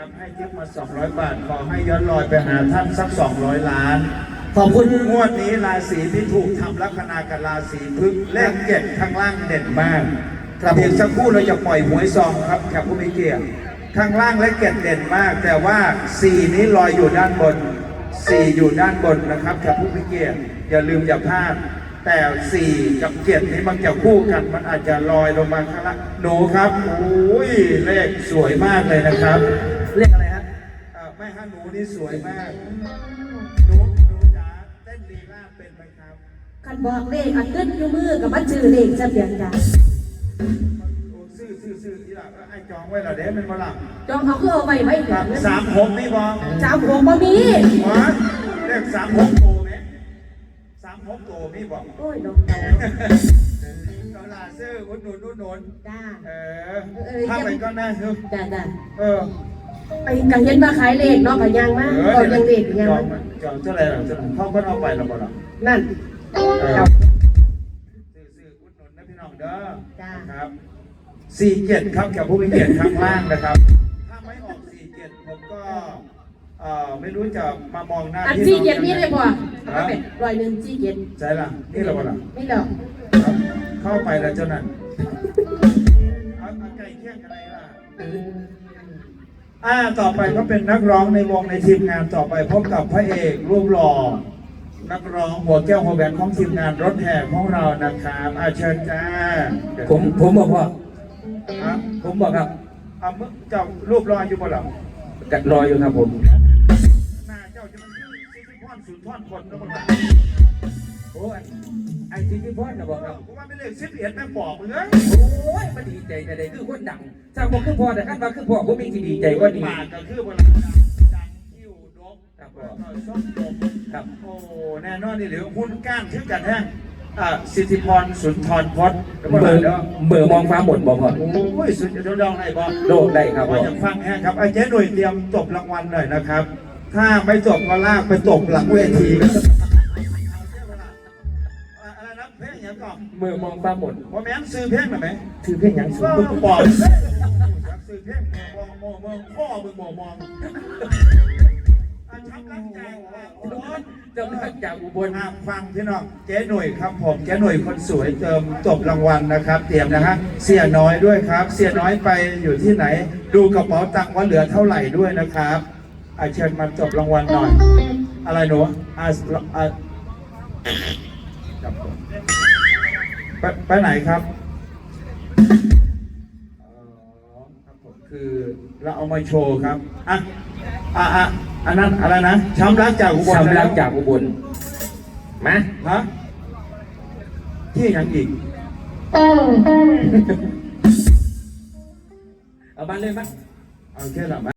ครับให้ยึดมา 200 บาท ขอให้ย้อนลอยไปหาท่านสัก 200 ล้าน ขอบคุณงวดนี้ราศีที่ถูกทำลัคนากับราศีพฤกษแลกเก็ดข้างล่างเด่นมากครับเพียงสักครู่เราจะปล่อยหวยซองครับแขกผู้มีเกียรติข้างล่างและเก็ดเด่นมาก แต่ว่าสี่นี้ลอยอยู่ด้านบนสี่อยู่ด้านบนนะครับแขกผู้มีเกียรติอย่าลืมอย่าพลาดแต่สี่กับเก็ดนี้มันจะคู่กันมันอาจจะลอยลงมาข้างล่างหนูครับอุ้ยเลขสวยมากเลยนะครับ เลขอะไรฮะอ่าแม่ฮะหนูนี่สวยมาก หนูหนูจ๋าเต้นลีลาเป็นไหมครับคันบอกเลขอันขึ้นอยู่มือกับมันชื่อเลขจะเปลี่ยนจ้ะโอ้ซื้อซื้อซื้อที่หลังไอ้จองไว้เหรอเด้มันมาหลังจองเขาคือเอาไว้ไว้สามสามหกนี่บอสามหกบ่มีวะเลขสามหกโตไหมสามหกโตนี่บอกโอ้ยน้องเต่าตลาดซื้ออุดหนุนอุดหนุนจ้าเออถ้าไปก็น่าซื้อจ้าจ้า เออ ไปกังเห็นมาขายเลขเนาะกับยางมาเอก็อยังเลขยังจองมาจองเท่าไหร่หรอเท่าไหร่เขาก็เอาไปแล้วบ่หรอนั่นเออเอาซื้อซื้ออุดหนุนนะพี่น้องเด้อจ้าครับสี่เจ็ดครับกับผู้มีเกียรติข้างล่างนะครับ ถ้าไม่ออกสี่เจ็ดผมก็เอ่อไม่รู้จะมามองหน้าอันพี่ซี่น้องเจ็ดนี่งไงเลยบ่เอาไปร้อยหนึ่งซี่เจ็ดใช่ล่ะนี่เราบ่ล่ะไม่หรอกครับเข้าไปแล้วเจ้านั่นเอาเอาไก่เที่ยงกันเลยล่ะ อ่าต่อไปก็เป็นนักร้องในวงในทีมงานต่อไปพบกับพระเอกรูปหล่อนักร้องหัวแก้วหัวแหวนของทีมงานรถแห่ของเรานะครับอาเชิญจ้าผมผมบอกว่าครับผมบอกครับเอามึงเจ้ารูปรออยู่บ่ล่ะกัดรออยู่ครับผมหน้าเจ้าจะมันคือสิทธิพรสุนทรคนแล้วบ่ล่ะ โอ้ยไอ้ที่พี่พ่อนะบอกครับ ผมว่าไม่เลขสิบเอ็ดแม่งบอกมึงเอ้ยโอ้ยมันดีใจแต่ใดคือคนดังถ้าผมคือพ่อแต่ขั้นมาคือพ่อผมมีที่ดีใจกว่านี้ปากก็คือบ่ล่ะดังคิ้วดกครับผแล้วมก็ส้มดกครับ โอ้แน่นอนนี่หรือหุ้นก้านทึกกันแห้งอ่าสิทธิพรสุนทรพจน์แล้วเบบ่อล่ะร์เด้อเบอร์มองฟ้าหมดบอกพ่อโอ้ยสุดยอดดองไหนบ่โลกได้ครับผมว่าจะฟังแห้งครับไอ้เจ๊หน่วยเตรียมจบรางวัลหน่อยนะครับ ถ้าไม่จบก็ลากไปจบหลังเวที เพลงอย่างก่อนเบอร์มองฟ้าหมดว่าแม่งซื้อเพลงหน่อยไหมคือเพียงอย่างสูก็งบอกซื้อเพลงมองมองมองพ่อมึงมองมองช้ำรักใจโอ้ยจำได้จากอุบลอะฟังพี่น้องเจ๊หน่วยครับผมเจ๊หน่วยคนสวยเติมจบรางวัลนะครับ เตรียมนะฮะเสียน้อยด้วยครับ เสียน้อยไปอยู่ที่ไหน ดูกระเป๋าตังค์ว่าเหลือเท่าไหร่ด้วยนะครับอาเชิญมาจบรางวัลหน่อย อะไรหนูอะอะครับผม ไปไปไหนครับอ๋อครับผมคือเราเอามาโชว์ครับอะอะอะอันนั้นอะไรนะช้ำรักจากอุบลชำแล้รัวกจากอุบลมาฮะที่ยังอีกเอาบ้านเลยมั้ยเอาแค่หลับ